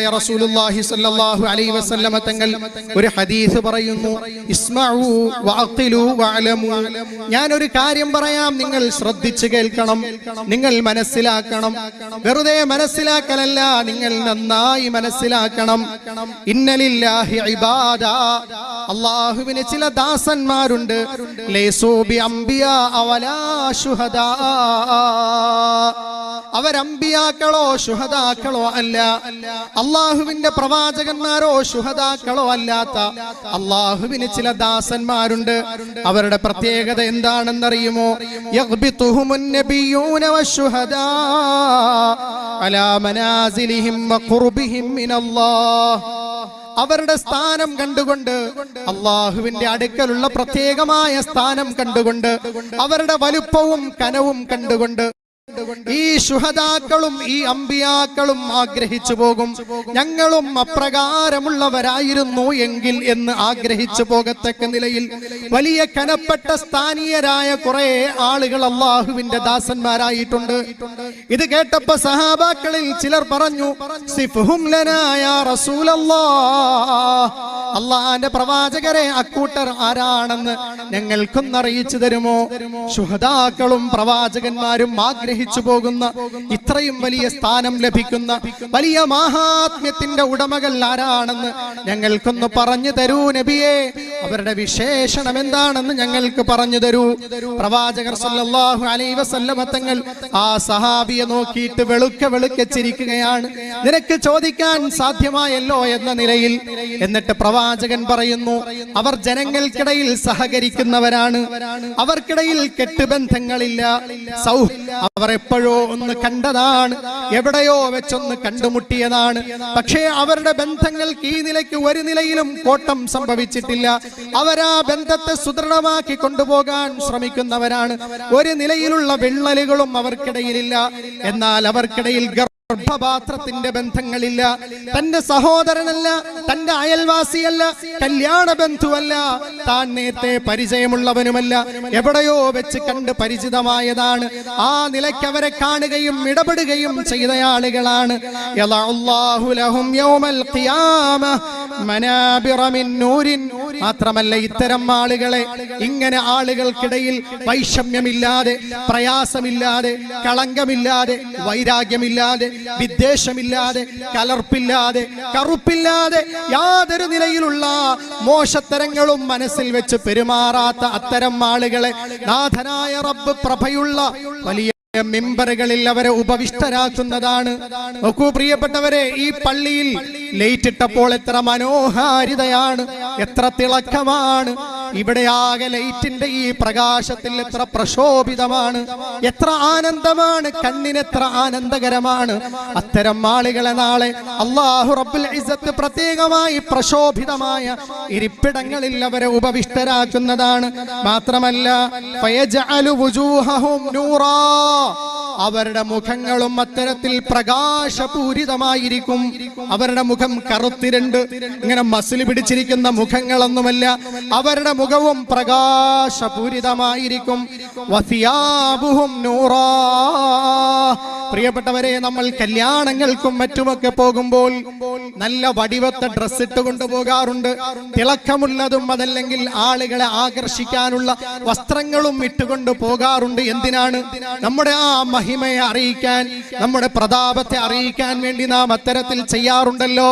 റസൂലുള്ളാഹി സ്വല്ലല്ലാഹു അലൈഹി വസല്ലമ തങ്ങൾ ഒരു ഹദീസ് പറയുന്നു. ഇസ്മഉ വഅഖിലു വഅലമു. ഞാൻ ഒരു കാര്യം പറയാം. നിങ്ങൾ ശ്രദ്ധിച്ചു കേൾക്കണം. നിങ്ങൾ മനസ്സിലാക്കണം. വെറുതെ മനസ്സിലാക്കലല്ല. നിങ്ങൾ നന്നായി മനസ്സിലാക്കണം. ഇന്നലില്ലാഹി ഇബാദ. അള്ളാഹുവിന് ചില ദാസന്മാരുണ്ട്. ലൈസൂ അംബിയ അവലാ ശുഹദാ. അവരമ്പിയാക്കളോ ശുഹദാക്കളോ അല്ല. അള്ളാഹുവിന്റെ പ്രവാചകന്മാരോ ശുഹദാക്കളോ അല്ലാത്ത അള്ളാഹുവിന് ചില ദാസന്മാരുണ്ട്. അവരുടെ പ്രത്യേകത എന്താണെന്നറിയുമോ? അവരുടെ സ്ഥാനം കണ്ടുകൊണ്ട് അള്ളാഹുവിന്റെ അടുക്കലുള്ള പ്രത്യേകമായ സ്ഥാനം കണ്ടുകൊണ്ട് അവരുടെ വലുപ്പവും കനവും കണ്ടുകൊണ്ട് ഈ ശുഹദാക്കളും ഈ അമ്പിയാക്കളും ആഗ്രഹിച്ചു പോകും. ഞങ്ങളും അപ്രകാരമുള്ളവരായിരുന്നു എങ്കിൽ എന്ന് ആഗ്രഹിച്ചു പോകത്തക്ക നിലയിൽ വലിയ കനപ്പെട്ട സ്ഥാനീയരായ കുറെ ആളുകൾ അള്ളാഹുവിന്റെ ദാസന്മാരായിട്ടുണ്ട്. ഇത് കേട്ടപ്പോ സഹാബാക്കളിൽ ചിലർ പറഞ്ഞു അള്ളാന്റെ പ്രവാചകരെ അക്കൂട്ടർ ആരാണെന്ന് ഞങ്ങൾക്കൊന്നറിയിച്ചു തരുമോ? ശുഹദാക്കളും പ്രവാചകന്മാരും ആഗ്രഹിച്ചു പോകുന്ന ഇത്രയും വലിയ സ്ഥാനം ലഭിക്കുന്ന വലിയ മഹാത്മ്യത്തിന്റെ ഉടമകൾ ആരാണെന്ന് ഞങ്ങൾക്കൊന്ന് പറഞ്ഞു തരൂ നബിയെ. അവരുടെ വിശേഷണം എന്താണെന്ന് ഞങ്ങൾക്ക് പറഞ്ഞു തരൂ. പ്രവാചകർ സല്ലല്ലാഹു അലൈഹി വസല്ലമ തങ്ങൾ ആ സഹാബിയെ നോക്കിയിട്ട് വെളുക്ക വെളുക്ക ചിരിക്കുകയാണ്. നിനക്ക് ചോദിക്കാൻ സാധ്യമായല്ലോ എന്ന നിലയിൽ എന്നിട്ട് പ്രവാചകൻ പറയുന്നു അവർ ജനങ്ങൾക്കിടയിൽ സഹകരിക്കുന്നവരാണ്. അവർക്കിടയിൽ കെട്ടുബന്ധങ്ങളില്ല. സൗ എപ്പോഴോ ഒന്ന് കണ്ടതാണ് എവിടെയോ വെച്ചൊന്ന് കണ്ടുമുട്ടിയതാണ്. പക്ഷേ അവരുടെ ബന്ധങ്ങൾക്ക് ഈ നിലയ്ക്ക് ഒരു നിലയിലും കോട്ടം സംഭവിച്ചിട്ടില്ല. അവരാ ബന്ധത്തെ സുദൃഢമാക്കി കൊണ്ടുപോകാൻ ശ്രമിക്കുന്നവരാണ്. ഒരു നിലയിലുള്ള വിള്ളലുകളും അവർക്കിടയിലില്ല. എന്നാൽ അവർക്കിടയിൽ ഗർഭപാത്രത്തിന്റെ ബന്ധങ്ങളില്ല. തന്റെ സഹോദരനല്ല തന്റെ അയൽവാസിയല്ല കല്യാണ ബന്ധുവല്ല താൻ നേരത്തെ പരിചയമുള്ളവനുമല്ല. എവിടെയോ വെച്ച് കണ്ട് പരിചിതമായതാണ്. ആ നിലയ്ക്ക് അവരെ കാണുകയും ഇടപെടുകയും ചെയ്ത ആളുകളാണ് യളഅല്ലാഹു ലഹും യൗമൽ ഖിയാമ മാത്രമല്ല ഇത്തരം ആളുകളെ ഇങ്ങനെ ആളുകൾക്കിടയിൽ വൈഷമ്യമില്ലാതെ പ്രയാസമില്ലാതെ കളങ്കമില്ലാതെ വൈരാഗ്യമില്ലാതെ വിദ്വേഷമില്ലാതെ കലർപ്പില്ലാതെ കറുപ്പില്ലാതെ യാതൊരു നിലയിലുള്ള മോശത്തരങ്ങളും മനസ്സിൽ വെച്ച് പെരുമാറാത്ത അത്തരം ആളുകളെ നാഥനായ റബ്ബ് പ്രഭയുള്ള വലിയ മെമ്പറുകളിൽ അവരെ ഉപവിഷ്ടരാക്കുന്നതാണ്. നോക്കൂ പ്രിയപ്പെട്ടവരെ ഈ പള്ളിയിൽ ലൈറ്റ് ഇട്ടപ്പോൾ എത്ര മനോഹാരിതയാണ്. എത്ര തിളക്കമാണ്. ഇവിടെ ആകെ ലൈറ്റിന്റെ ഈ പ്രകാശത്തിൽ എത്ര പ്രശോഭിതമാണ്. എത്ര ആനന്ദമാണ്. കണ്ണിന് എത്ര ആനന്ദകരമാണ്. അത്തരം ആളുകളെ നാളെ അള്ളാഹു റബ്ബുൽ ഇസ്സത്ത് പ്രത്യേകമായി പ്രശോഭിതമായ ഇരിപ്പിടങ്ങളിൽ അവരെ ഉപവിഷ്ടരാക്കുന്നതാണ്. മാത്രമല്ല ഫയജഅലു വുജൂഹഹും നൂറാ. അവരുടെ മുഖങ്ങളും അത്തരത്തിൽ പ്രകാശപൂരിതമായിരിക്കും. അവരുടെ മുഖം കറുത്തിരണ്ട്. ഇങ്ങനെ മസിൽ പിടിച്ചിരിക്കുന്ന മുഖങ്ങളൊന്നുമല്ല. അവരുടെ മുഖവും പ്രകാശപൂരിതമായിരിക്കും. വസിയാബുഹും നൂറാ പ്രിയപ്പെട്ടവരെ നമ്മൾ കല്യാണങ്ങൾക്കും മറ്റുമൊക്കെ പോകുമ്പോൾ നല്ല വടിവത്ത ഡ്രസ് ഇട്ട് കൊണ്ടുപോകാറുണ്ട് തിളക്കമുള്ളതും അതല്ലെങ്കിൽ ആളുകളെ ആകർഷിക്കാനുള്ള വസ്ത്രങ്ങളും ഇട്ടുകൊണ്ട് പോകാറുണ്ട്. എന്തിനാണ്? നമ്മുടെ ആ മഹിമയെ അറിയിക്കാൻ നമ്മുടെ പ്രതാപത്തെ അറിയിക്കാൻ വേണ്ടി നാം അത്തരത്തിൽ ചെയ്യാറുണ്ടല്ലോ.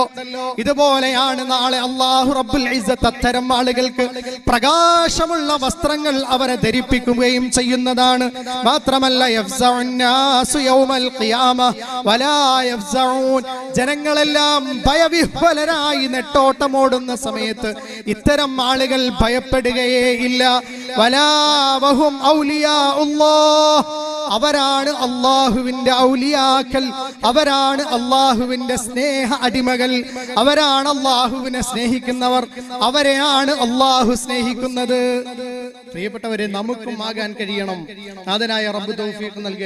ഇതുപോലെയാണ് നാളെ അള്ളാഹു റബ്ബുൽ അത്തരം ആളുകൾക്ക് പ്രകാശമുള്ള വസ്ത്രങ്ങൾ അവരെ ധരിപ്പിക്കുകയും ചെയ്യുന്നതാണ്. മാത്രമല്ല ജനങ്ങളെല്ലാം ഭയവിഹ്വലരായി നെട്ടോട്ടമോടുന്ന സമയത്ത് ഇത്തരം ആളുകൾ ഭയപ്പെടുകയേ ഇല്ല. വലാവഹും ഔലിയാ അവരാണ് അള്ളാഹുവിന്റെ ഔലിയാക്കൽ അവരാണ് അള്ളാഹുവിന്റെ സ്നേഹ അടിമകൾ. അവരാണ് അള്ളാഹുവിനെ സ്നേഹിക്കുന്നവർ. അവരെയാണ് അള്ളാഹു സ്നേഹിക്കുന്നത്. പ്രിയപ്പെട്ടവരെ നമുക്കും ആകാൻ കഴിയണം. അതിനായ റബ്ബ് തൗഫീഖ് നൽകി